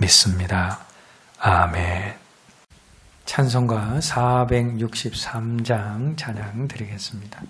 믿습니다. 아멘. 찬송가 463장 찬양 드리겠습니다.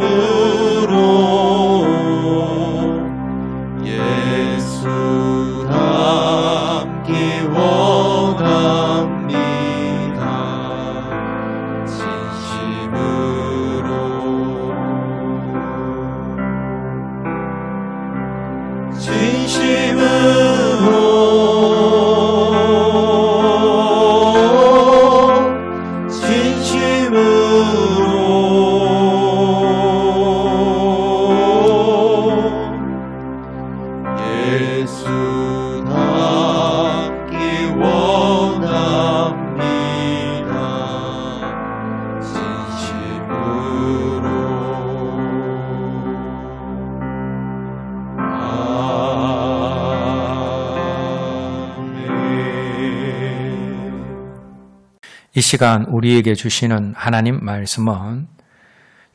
진 이 시간 우리에게 주시는 하나님 말씀은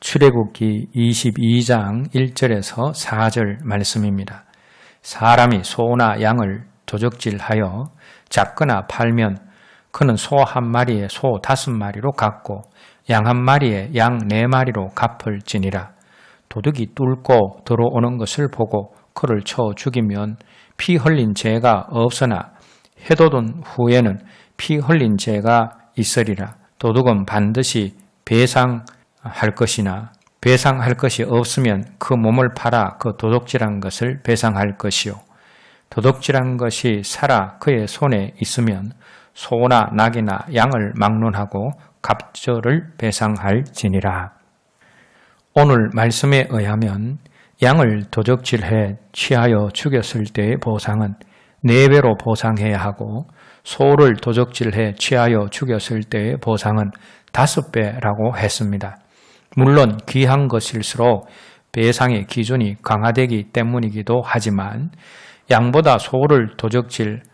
출애굽기 22장 1절에서 4절 말씀입니다. 사람이 소나 양을 도적질하여 잡거나 팔면 그는 소 한 마리에 소 다섯 마리로 갚고 양 한 마리에 양 네 마리로 갚을지니라. 도둑이 뚫고 들어오는 것을 보고 그를 쳐 죽이면 피 흘린 죄가 없으나 해돋은 후에는 피 흘린 죄가 있으리라. 도둑은 반드시 배상할 것이나 배상할 것이 없으면 그 몸을 팔아 그 도둑질한 것을 배상할 것이요. 도둑질한 것이 살아 그의 손에 있으면 소나 낙이나 양을 막론하고 갑절을 배상할 지니라. 오늘 말씀에 의하면 양을 도적질해 취하여 죽였을 때의 보상은 네 배로 보상해야 하고 소를 도적질해 취하여 죽였을 때의 보상은 다섯 배라고 했습니다. 물론 귀한 것일수록 배상의 기준이 강화되기 때문이기도 하지만 양보다 소를 도적질하여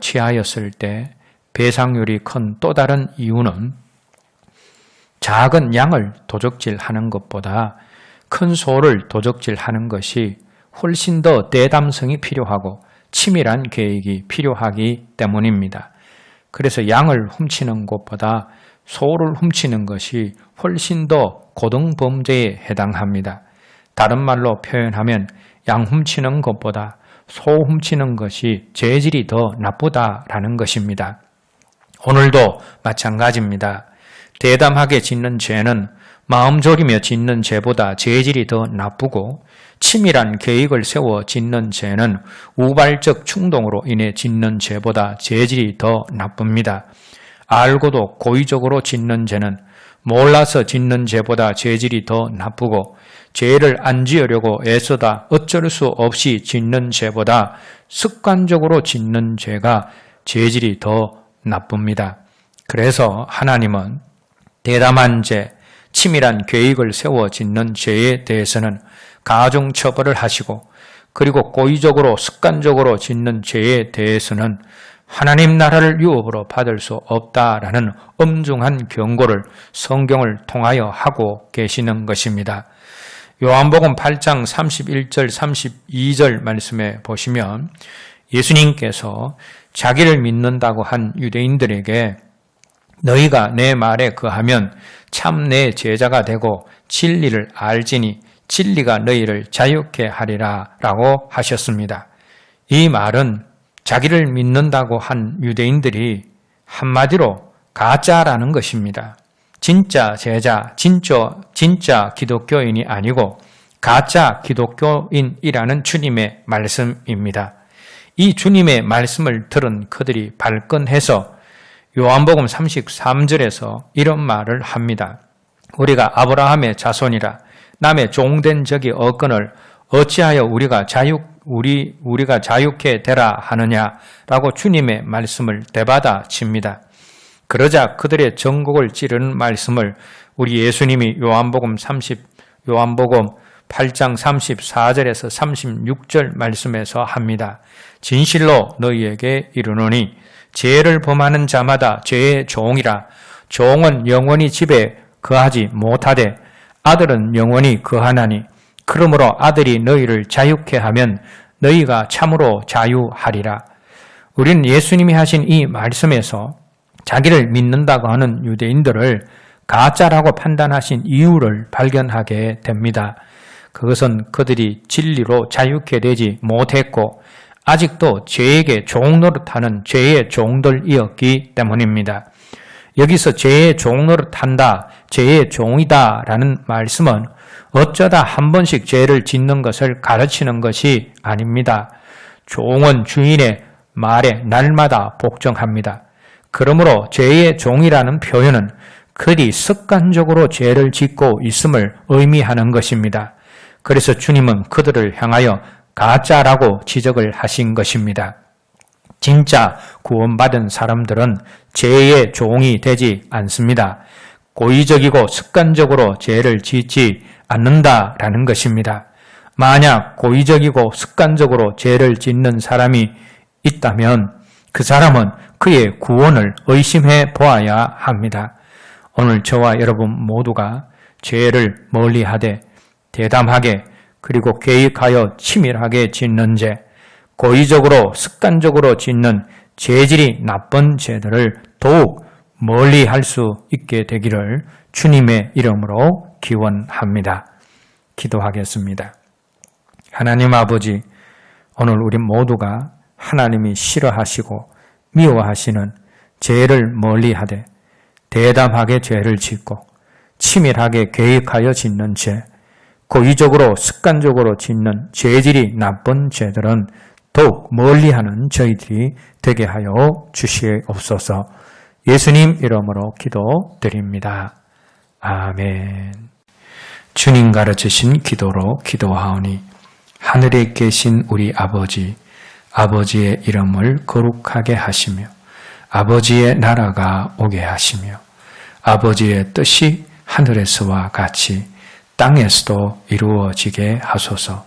취하였을 때 배상률이 큰 또 다른 이유는 작은 양을 도적질하는 것보다 큰 소를 도적질하는 것이 훨씬 더 대담성이 필요하고 치밀한 계획이 필요하기 때문입니다. 그래서 양을 훔치는 것보다 소를 훔치는 것이 훨씬 더 고등 범죄에 해당합니다. 다른 말로 표현하면 양 훔치는 것보다 소 훔치는 것이 죄질이 더 나쁘다라는 것입니다. 오늘도 마찬가지입니다. 대담하게 짓는 죄는 마음 졸이며 짓는 죄보다 죄질이 더 나쁘고 치밀한 계획을 세워 짓는 죄는 우발적 충동으로 인해 짓는 죄보다 죄질이 더 나쁩니다. 알고도 고의적으로 짓는 죄는 몰라서 짓는 죄보다 죄질이 더 나쁘고 죄를 안 지으려고 애써다 어쩔 수 없이 짓는 죄보다 습관적으로 짓는 죄가 죄질이 더 나쁩니다. 그래서 하나님은 대담한 죄, 치밀한 계획을 세워 짓는 죄에 대해서는 가중 처벌을 하시고 그리고 고의적으로 습관적으로 짓는 죄에 대해서는 하나님 나라를 유업으로 받을 수 없다라는 엄중한 경고를 성경을 통하여 하고 계시는 것입니다. 요한복음 8장 31절 32절 말씀에 보시면 예수님께서 자기를 믿는다고 한 유대인들에게 너희가 내 말에 거하면 참 내 제자가 되고 진리를 알지니 진리가 너희를 자유케 하리라 라고 하셨습니다. 이 말은 자기를 믿는다고 한 유대인들이 한마디로 가짜라는 것입니다. 진짜 제자, 진짜, 진짜 기독교인이 아니고 가짜 기독교인이라는 주님의 말씀입니다. 이 주님의 말씀을 들은 그들이 발끈해서 요한복음 33절에서 이런 말을 합니다. 우리가 아브라함의 자손이라 남의 종된 적이 없거늘 어찌하여 우리가 자유 우리 우리가 자유케 되라 하느냐라고 주님의 말씀을 대받아 칩니다. 그러자 그들의 전곡을 찌르는 말씀을 우리 예수님이 요한복음 30 요한복음 8장 34절에서 36절 말씀에서 합니다. 진실로 너희에게 이르노니 죄를 범하는 자마다 죄의 종이라 종은 영원히 집에 거하지 못하되 아들은 영원히 거하나니 그러므로 아들이 너희를 자유케 하면 너희가 참으로 자유하리라. 우리는 예수님이 하신 이 말씀에서 자기를 믿는다고 하는 유대인들을 가짜라고 판단하신 이유를 발견하게 됩니다. 그것은 그들이 진리로 자유케 되지 못했고 아직도 죄에게 종 노릇하는 죄의 종들이었기 때문입니다. 여기서 죄의 종노릇한다, 죄의 종이다 라는 말씀은 어쩌다 한 번씩 죄를 짓는 것을 가르치는 것이 아닙니다. 종은 주인의 말에 날마다 복종합니다. 그러므로 죄의 종이라는 표현은 그리 습관적으로 죄를 짓고 있음을 의미하는 것입니다. 그래서 주님은 그들을 향하여 가짜라고 지적을 하신 것입니다. 진짜 구원받은 사람들은 죄의 종이 되지 않습니다. 고의적이고 습관적으로 죄를 짓지 않는다라는 것입니다. 만약 고의적이고 습관적으로 죄를 짓는 사람이 있다면 그 사람은 그의 구원을 의심해 보아야 합니다. 오늘 저와 여러분 모두가 죄를 멀리 하되 대담하게 그리고 계획하여 치밀하게 짓는 죄, 고의적으로 습관적으로 짓는 죄질이 나쁜 죄들을 더욱 멀리 할 수 있게 되기를 주님의 이름으로 기원합니다. 기도하겠습니다. 하나님 아버지, 오늘 우리 모두가 하나님이 싫어하시고 미워하시는 죄를 멀리 하되 대담하게 죄를 짓고 치밀하게 계획하여 짓는 죄, 고의적으로 습관적으로 짓는 죄질이 나쁜 죄들은 더욱 멀리하는 저희들이 되게 하여 주시옵소서. 예수님 이름으로 기도드립니다. 아멘. 주님 가르치신 기도로 기도하오니 하늘에 계신 우리 아버지, 아버지의 이름을 거룩하게 하시며 아버지의 나라가 오게 하시며 아버지의 뜻이 하늘에서와 같이 땅에서도 이루어지게 하소서.